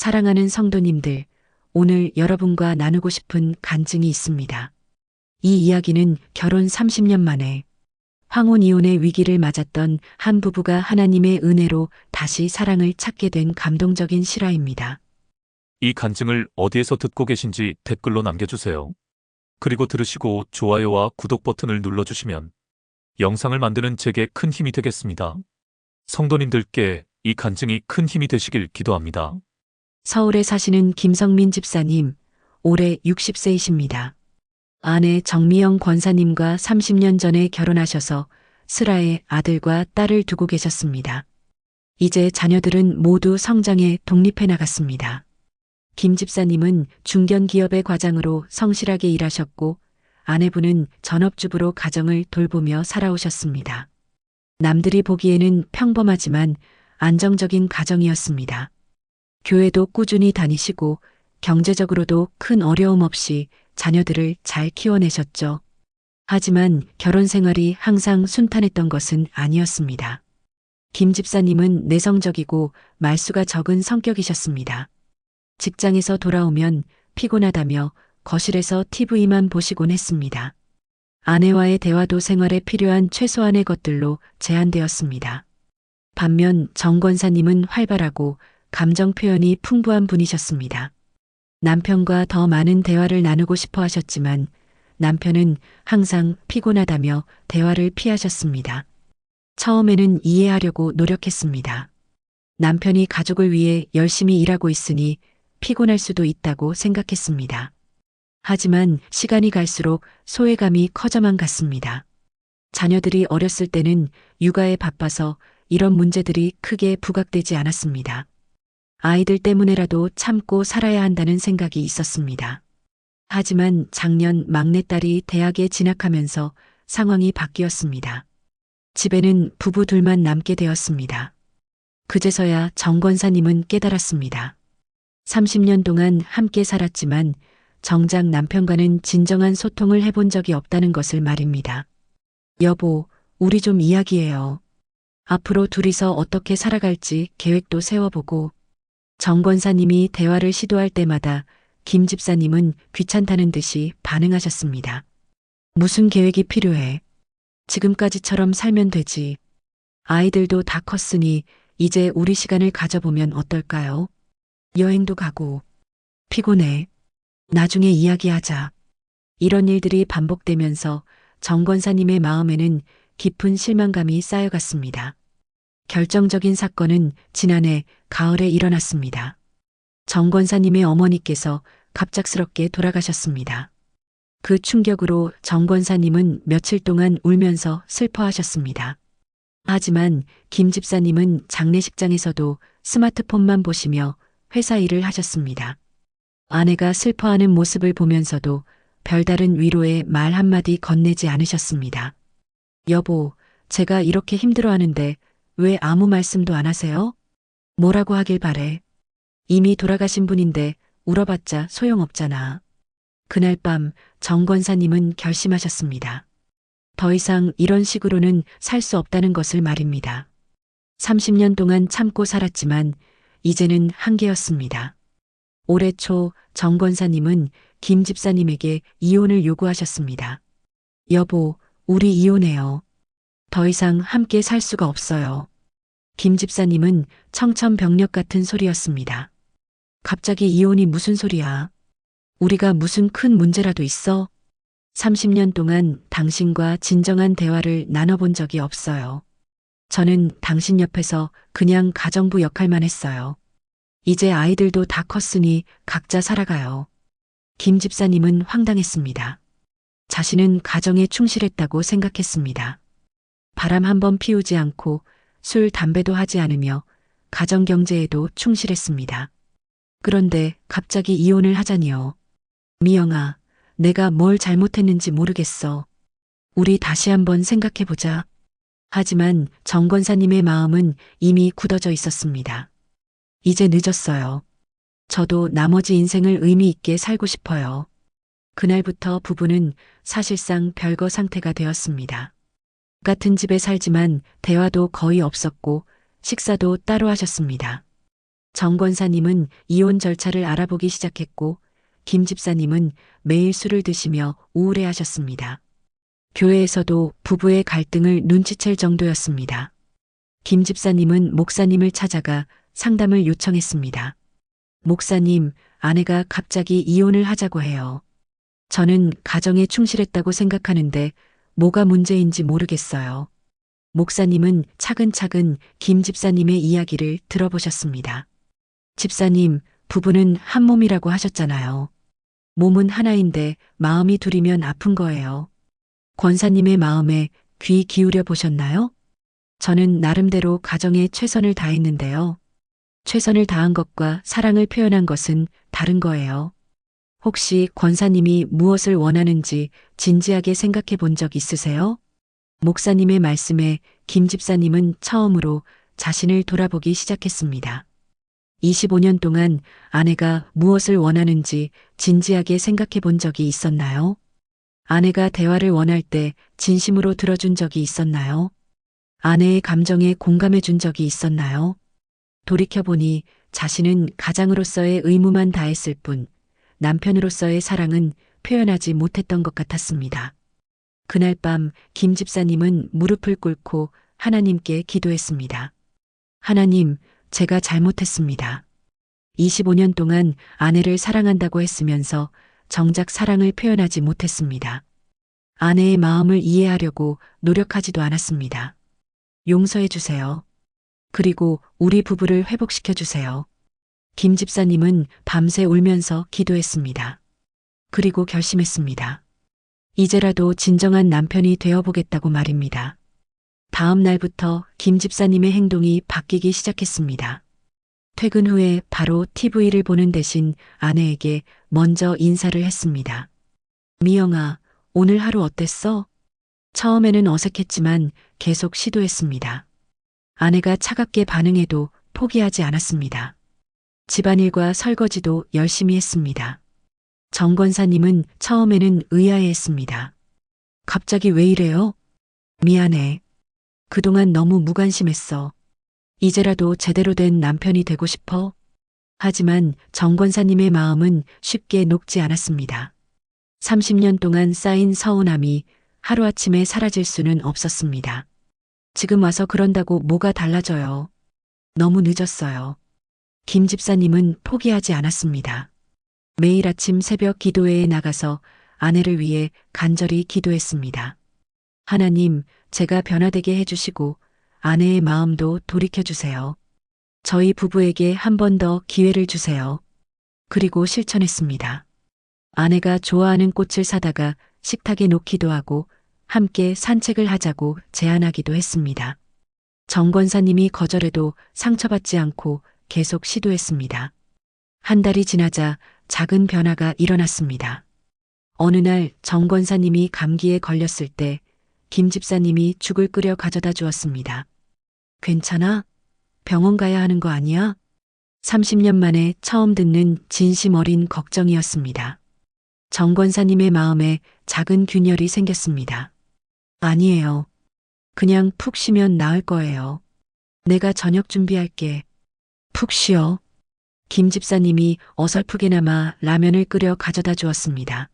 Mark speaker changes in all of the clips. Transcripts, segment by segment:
Speaker 1: 사랑하는 성도님들, 오늘 여러분과 나누고 싶은 간증이 있습니다. 이 이야기는 결혼 30년 만에 황혼 이혼의 위기를 맞았던 한 부부가 하나님의 은혜로 다시 사랑을 찾게 된 감동적인 실화입니다.
Speaker 2: 이 간증을 어디에서 듣고 계신지 댓글로 남겨주세요. 그리고 들으시고 좋아요와 구독 버튼을 눌러주시면 영상을 만드는 제게 큰 힘이 되겠습니다. 성도님들께 이 간증이 큰 힘이 되시길 기도합니다.
Speaker 1: 서울에 사시는 김성민 집사님, 올해 60세이십니다. 아내 정미영 권사님과 30년 전에 결혼하셔서 슬하에 아들과 딸을 두고 계셨습니다. 이제 자녀들은 모두 성장해 독립해 나갔습니다. 김 집사님은 중견기업의 과장으로 성실하게 일하셨고 아내분은 전업주부로 가정을 돌보며 살아오셨습니다. 남들이 보기에는 평범하지만 안정적인 가정이었습니다. 교회도 꾸준히 다니시고 경제적으로도 큰 어려움 없이 자녀들을 잘 키워내셨죠. 하지만 결혼 생활이 항상 순탄했던 것은 아니었습니다. 김 집사님은 내성적이고 말수가 적은 성격이셨습니다. 직장에서 돌아오면 피곤하다며 거실에서 TV만 보시곤 했습니다. 아내와의 대화도 생활에 필요한 최소한의 것들로 제한되었습니다. 반면 정 권사님은 활발하고 감정 표현이 풍부한 분이셨습니다. 남편과 더 많은 대화를 나누고 싶어 하셨지만 남편은 항상 피곤하다며 대화를 피하셨습니다. 처음에는 이해하려고 노력했습니다. 남편이 가족을 위해 열심히 일하고 있으니 피곤할 수도 있다고 생각했습니다. 하지만 시간이 갈수록 소외감이 커져만 갔습니다. 자녀들이 어렸을 때는 육아에 바빠서 이런 문제들이 크게 부각되지 않았습니다. 아이들 때문에라도 참고 살아야 한다는 생각이 있었습니다. 하지만 작년 막내딸이 대학에 진학하면서 상황이 바뀌었습니다. 집에는 부부 둘만 남게 되었습니다. 그제서야 정 권사님은 깨달았습니다. 30년 동안 함께 살았지만 정작 남편과는 진정한 소통을 해본 적이 없다는 것을 말입니다. 여보, 우리 좀 이야기해요. 앞으로 둘이서 어떻게 살아갈지 계획도 세워보고 정 권사님이 대화를 시도할 때마다 김 집사님은 귀찮다는 듯이 반응하셨습니다. 무슨 계획이 필요해? 지금까지처럼 살면 되지. 아이들도 다 컸으니 이제 우리 시간을 가져보면 어떨까요? 여행도 가고. 피곤해. 나중에 이야기하자. 이런 일들이 반복되면서 정 권사님의 마음에는 깊은 실망감이 쌓여갔습니다. 결정적인 사건은 지난해 가을에 일어났습니다. 정 권사님의 어머니께서 갑작스럽게 돌아가셨습니다. 그 충격으로 정 권사님은 며칠 동안 울면서 슬퍼하셨습니다. 하지만 김 집사님은 장례식장에서도 스마트폰만 보시며 회사 일을 하셨습니다. 아내가 슬퍼하는 모습을 보면서도 별다른 위로의 말 한마디 건네지 않으셨습니다. 여보, 제가 이렇게 힘들어하는데 왜 아무 말씀도 안 하세요? 뭐라고 하길 바래. 이미 돌아가신 분인데 울어봤자 소용없잖아. 그날 밤 정권사님은 결심하셨습니다. 더 이상 이런 식으로는 살 수 없다는 것을 말입니다. 30년 동안 참고 살았지만 이제는 한계였습니다. 올해 초 정권사님은 김 집사님에게 이혼을 요구하셨습니다. 여보, 우리 이혼해요. 더 이상 함께 살 수가 없어요. 김 집사님은 청천벽력 같은 소리였습니다. 갑자기 이혼이 무슨 소리야? 우리가 무슨 큰 문제라도 있어? 30년 동안 당신과 진정한 대화를 나눠본 적이 없어요. 저는 당신 옆에서 그냥 가정부 역할만 했어요. 이제 아이들도 다 컸으니 각자 살아가요. 김 집사님은 황당했습니다. 자신은 가정에 충실했다고 생각했습니다. 바람 한 번 피우지 않고 술, 담배도 하지 않으며 가정 경제에도 충실했습니다. 그런데 갑자기 이혼을 하자니요. 미영아, 내가 뭘 잘못했는지 모르겠어. 우리 다시 한번 생각해보자. 하지만 정 권사님의 마음은 이미 굳어져 있었습니다. 이제 늦었어요. 저도 나머지 인생을 의미 있게 살고 싶어요. 그날부터 부부는 사실상 별거 상태가 되었습니다. 같은 집에 살지만 대화도 거의 없었고 식사도 따로 하셨습니다. 정 권사님은 이혼 절차를 알아보기 시작했고, 김 집사님은 매일 술을 드시며 우울해 하셨습니다. 교회에서도 부부의 갈등을 눈치챌 정도였습니다. 김 집사님은 목사님을 찾아가 상담을 요청했습니다. 목사님, 아내가 갑자기 이혼을 하자고 해요. 저는 가정에 충실했다고 생각하는데 뭐가 문제인지 모르겠어요. 목사님은 차근차근 김 집사님의 이야기를 들어보셨습니다. 집사님, 부부는 한 몸이라고 하셨잖아요. 몸은 하나인데 마음이 둘이면 아픈 거예요. 권사님의 마음에 귀 기울여 보셨나요? 저는 나름대로 가정에 최선을 다했는데요. 최선을 다한 것과 사랑을 표현한 것은 다른 거예요. 혹시 권사님이 무엇을 원하는지 진지하게 생각해 본 적 있으세요? 목사님의 말씀에 김 집사님은 처음으로 자신을 돌아보기 시작했습니다. 25년 동안 아내가 무엇을 원하는지 진지하게 생각해 본 적이 있었나요? 아내가 대화를 원할 때 진심으로 들어준 적이 있었나요? 아내의 감정에 공감해 준 적이 있었나요? 돌이켜보니 자신은 가장으로서의 의무만 다했을 뿐 남편으로서의 사랑은 표현하지 못했던 것 같았습니다. 그날 밤 김 집사님은 무릎을 꿇고 하나님께 기도했습니다. 하나님, 제가 잘못했습니다. 25년 동안 아내를 사랑한다고 했으면서 정작 사랑을 표현하지 못했습니다. 아내의 마음을 이해하려고 노력하지도 않았습니다. 용서해 주세요. 그리고 우리 부부를 회복시켜 주세요. 김 집사님은 밤새 울면서 기도했습니다. 그리고 결심했습니다. 이제라도 진정한 남편이 되어보겠다고 말입니다. 다음 날부터 김 집사님의 행동이 바뀌기 시작했습니다. 퇴근 후에 바로 TV를 보는 대신 아내에게 먼저 인사를 했습니다. 미영아, 오늘 하루 어땠어? 처음에는 어색했지만 계속 시도했습니다. 아내가 차갑게 반응해도 포기하지 않았습니다. 집안일과 설거지도 열심히 했습니다. 정 권사님은 처음에는 의아해했습니다. 갑자기 왜 이래요? 미안해. 그동안 너무 무관심했어. 이제라도 제대로 된 남편이 되고 싶어. 하지만 정 권사님의 마음은 쉽게 녹지 않았습니다. 30년 동안 쌓인 서운함이 하루아침에 사라질 수는 없었습니다. 지금 와서 그런다고 뭐가 달라져요. 너무 늦었어요. 김 집사님은 포기하지 않았습니다. 매일 아침 새벽 기도회에 나가서 아내를 위해 간절히 기도했습니다. 하나님, 제가 변화되게 해주시고 아내의 마음도 돌이켜주세요. 저희 부부에게 한 번 더 기회를 주세요. 그리고 실천했습니다. 아내가 좋아하는 꽃을 사다가 식탁에 놓기도 하고 함께 산책을 하자고 제안하기도 했습니다. 정 권사님이 거절해도 상처받지 않고 계속 시도했습니다. 한 달이 지나자 작은 변화가 일어났습니다. 어느 날 정 권사님이 감기에 걸렸을 때 김 집사님이 죽을 끓여 가져다 주었습니다. 괜찮아? 병원 가야 하는 거 아니야? 30년 만에 처음 듣는 진심 어린 걱정이었습니다. 정 권사님의 마음에 작은 균열이 생겼습니다. 아니에요. 그냥 푹 쉬면 나을 거예요. 내가 저녁 준비할게. 푹 쉬어. 김 집사님이 어설프게나마 라면을 끓여 가져다 주었습니다.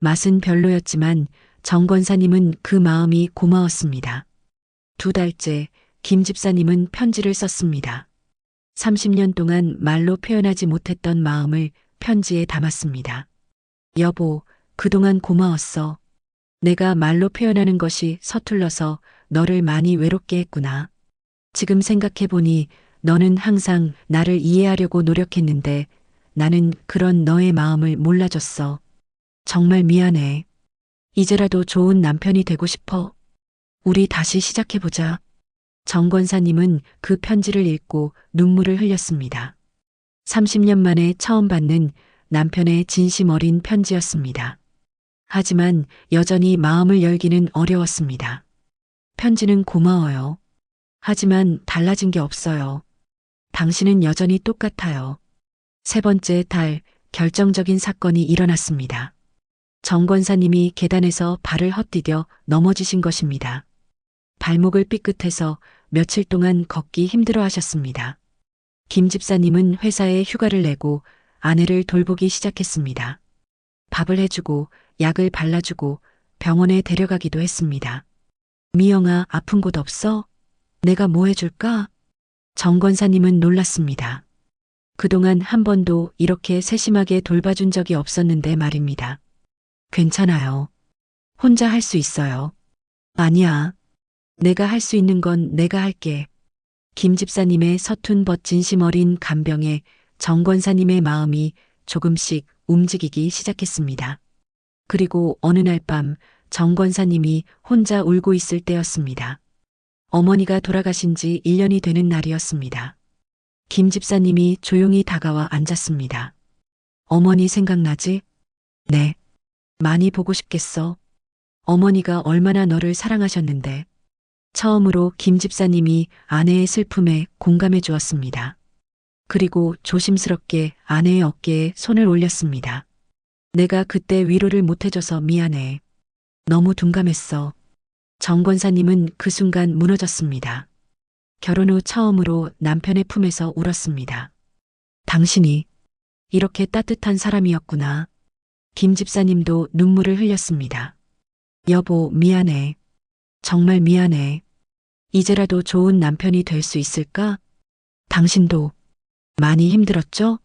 Speaker 1: 맛은 별로였지만 정 권사님은 그 마음이 고마웠습니다. 두 달째 김 집사님은 편지를 썼습니다. 30년 동안 말로 표현하지 못했던 마음을 편지에 담았습니다. 여보, 그동안 고마웠어. 내가 말로 표현하는 것이 서툴러서 너를 많이 외롭게 했구나. 지금 생각해보니 너는 항상 나를 이해하려고 노력했는데 나는 그런 너의 마음을 몰라줬어. 정말 미안해. 이제라도 좋은 남편이 되고 싶어. 우리 다시 시작해보자. 정 권사님은 그 편지를 읽고 눈물을 흘렸습니다. 30년 만에 처음 받는 남편의 진심 어린 편지였습니다. 하지만 여전히 마음을 열기는 어려웠습니다. 편지는 고마워요. 하지만 달라진 게 없어요. 당신은 여전히 똑같아요. 세 번째 달 결정적인 사건이 일어났습니다. 정 권사님이 계단에서 발을 헛디뎌 넘어지신 것입니다. 발목을 삐끗해서 며칠 동안 걷기 힘들어 하셨습니다. 김 집사님은 회사에 휴가를 내고 아내를 돌보기 시작했습니다. 밥을 해주고 약을 발라주고 병원에 데려가기도 했습니다. 미영아, 아픈 곳 없어? 내가 뭐 해줄까? 정 권사님은 놀랐습니다. 그동안 한 번도 이렇게 세심하게 돌봐준 적이 없었는데 말입니다. 괜찮아요. 혼자 할 수 있어요. 아니야. 내가 할 수 있는 건 내가 할게. 김 집사님의 서툰 벗 진심 어린 간병에 정 권사님의 마음이 조금씩 움직이기 시작했습니다. 그리고 어느 날 밤 정 권사님이 혼자 울고 있을 때였습니다. 어머니가 돌아가신 지 1년이 되는 날이었습니다. 김 집사님이 조용히 다가와 앉았습니다. 어머니 생각나지? 네. 많이 보고 싶겠어. 어머니가 얼마나 너를 사랑하셨는데. 처음으로 김 집사님이 아내의 슬픔에 공감해 주었습니다. 그리고 조심스럽게 아내의 어깨에 손을 올렸습니다. 내가 그때 위로를 못해줘서 미안해. 너무 둔감했어. 정 권사님은 그 순간 무너졌습니다. 결혼 후 처음으로 남편의 품에서 울었습니다. 당신이 이렇게 따뜻한 사람이었구나. 김 집사님도 눈물을 흘렸습니다. 여보, 미안해. 정말 미안해. 이제라도 좋은 남편이 될 수 있을까? 당신도 많이 힘들었죠?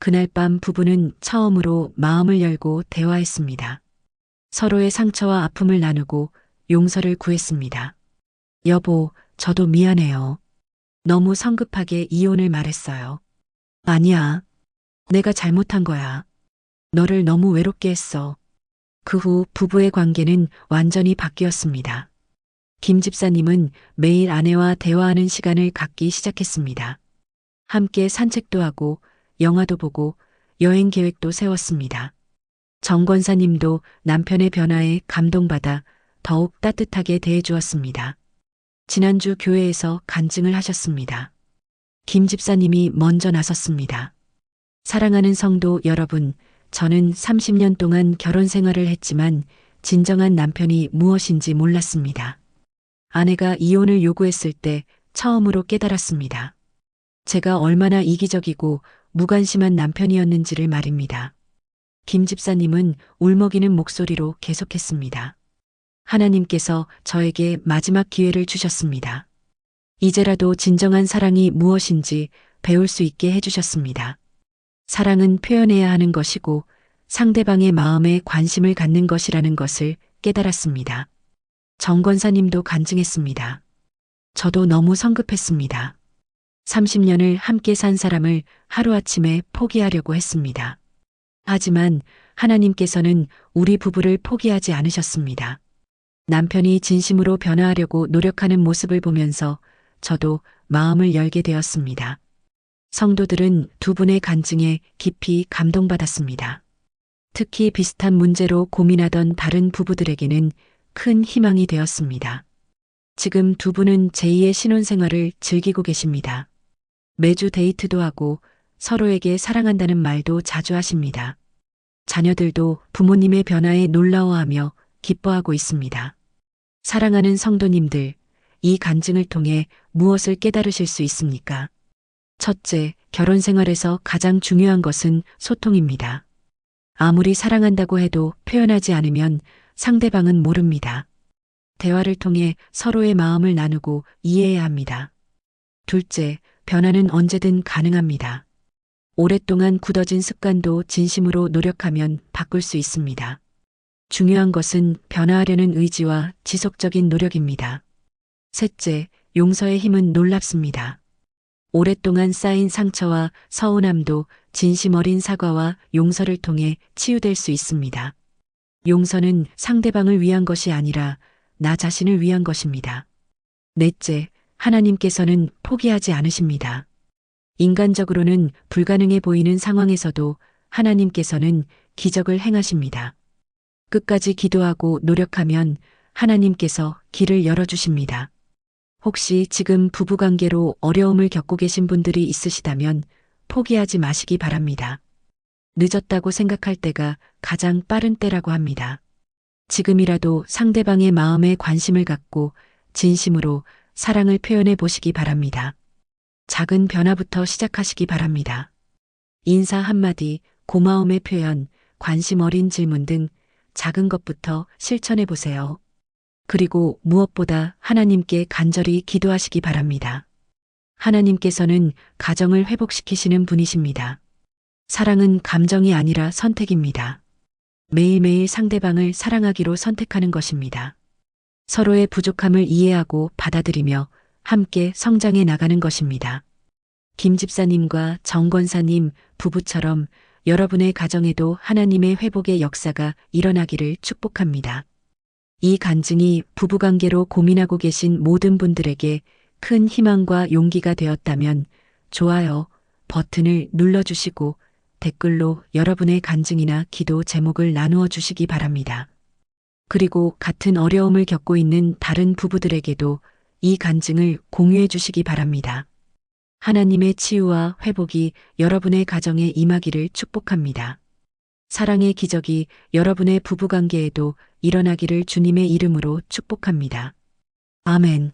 Speaker 1: 그날 밤 부부는 처음으로 마음을 열고 대화했습니다. 서로의 상처와 아픔을 나누고 용서를 구했습니다. 여보, 저도 미안해요. 너무 성급하게 이혼을 말했어요. 아니야. 내가 잘못한 거야. 너를 너무 외롭게 했어. 그 후 부부의 관계는 완전히 바뀌었습니다. 김 집사님은 매일 아내와 대화하는 시간을 갖기 시작했습니다. 함께 산책도 하고 영화도 보고 여행 계획도 세웠습니다. 정 권사님도 남편의 변화에 감동받아 더욱 따뜻하게 대해주었습니다. 지난주 교회에서 간증을 하셨습니다. 김 집사님이 먼저 나섰습니다. 사랑하는 성도 여러분, 저는 30년 동안 결혼 생활을 했지만 진정한 남편이 무엇인지 몰랐습니다. 아내가 이혼을 요구했을 때 처음으로 깨달았습니다. 제가 얼마나 이기적이고 무관심한 남편이었는지를 말입니다. 김 집사님은 울먹이는 목소리로 계속했습니다. 하나님께서 저에게 마지막 기회를 주셨습니다. 이제라도 진정한 사랑이 무엇인지 배울 수 있게 해주셨습니다. 사랑은 표현해야 하는 것이고 상대방의 마음에 관심을 갖는 것이라는 것을 깨달았습니다. 정 권사님도 간증했습니다. 저도 너무 성급했습니다. 30년을 함께 산 사람을 하루아침에 포기하려고 했습니다. 하지만 하나님께서는 우리 부부를 포기하지 않으셨습니다. 남편이 진심으로 변화하려고 노력하는 모습을 보면서 저도 마음을 열게 되었습니다. 성도들은 두 분의 간증에 깊이 감동받았습니다. 특히 비슷한 문제로 고민하던 다른 부부들에게는 큰 희망이 되었습니다. 지금 두 분은 제2의 신혼생활을 즐기고 계십니다. 매주 데이트도 하고 서로에게 사랑한다는 말도 자주 하십니다. 자녀들도 부모님의 변화에 놀라워하며 기뻐하고 있습니다. 사랑하는 성도님들, 이 간증을 통해 무엇을 깨달으실 수 있습니까? 첫째, 결혼 생활에서 가장 중요한 것은 소통입니다. 아무리 사랑한다고 해도 표현하지 않으면 상대방은 모릅니다. 대화를 통해 서로의 마음을 나누고 이해해야 합니다. 둘째, 변화는 언제든 가능합니다. 오랫동안 굳어진 습관도 진심으로 노력하면 바꿀 수 있습니다. 중요한 것은 변화하려는 의지와 지속적인 노력입니다. 셋째, 용서의 힘은 놀랍습니다. 오랫동안 쌓인 상처와 서운함도 진심 어린 사과와 용서를 통해 치유될 수 있습니다. 용서는 상대방을 위한 것이 아니라 나 자신을 위한 것입니다. 넷째, 하나님께서는 포기하지 않으십니다. 인간적으로는 불가능해 보이는 상황에서도 하나님께서는 기적을 행하십니다. 끝까지 기도하고 노력하면 하나님께서 길을 열어주십니다. 혹시 지금 부부관계로 어려움을 겪고 계신 분들이 있으시다면 포기하지 마시기 바랍니다. 늦었다고 생각할 때가 가장 빠른 때라고 합니다. 지금이라도 상대방의 마음에 관심을 갖고 진심으로 사랑을 표현해 보시기 바랍니다. 작은 변화부터 시작하시기 바랍니다. 인사 한마디, 고마움의 표현, 관심 어린 질문 등 작은 것부터 실천해 보세요. 그리고 무엇보다 하나님께 간절히 기도하시기 바랍니다. 하나님께서는 가정을 회복시키시는 분이십니다. 사랑은 감정이 아니라 선택입니다. 매일매일 상대방을 사랑하기로 선택하는 것입니다. 서로의 부족함을 이해하고 받아들이며 함께 성장해 나가는 것입니다. 김 집사님과 정 권사님 부부처럼 여러분의 가정에도 하나님의 회복의 역사가 일어나기를 축복합니다. 이 간증이 부부관계로 고민하고 계신 모든 분들에게 큰 희망과 용기가 되었다면 좋아요 버튼을 눌러주시고 댓글로 여러분의 간증이나 기도 제목을 나누어 주시기 바랍니다. 그리고 같은 어려움을 겪고 있는 다른 부부들에게도 이 간증을 공유해 주시기 바랍니다. 하나님의 치유와 회복이 여러분의 가정에 임하기를 축복합니다. 사랑의 기적이 여러분의 부부관계에도 일어나기를 주님의 이름으로 축복합니다. 아멘.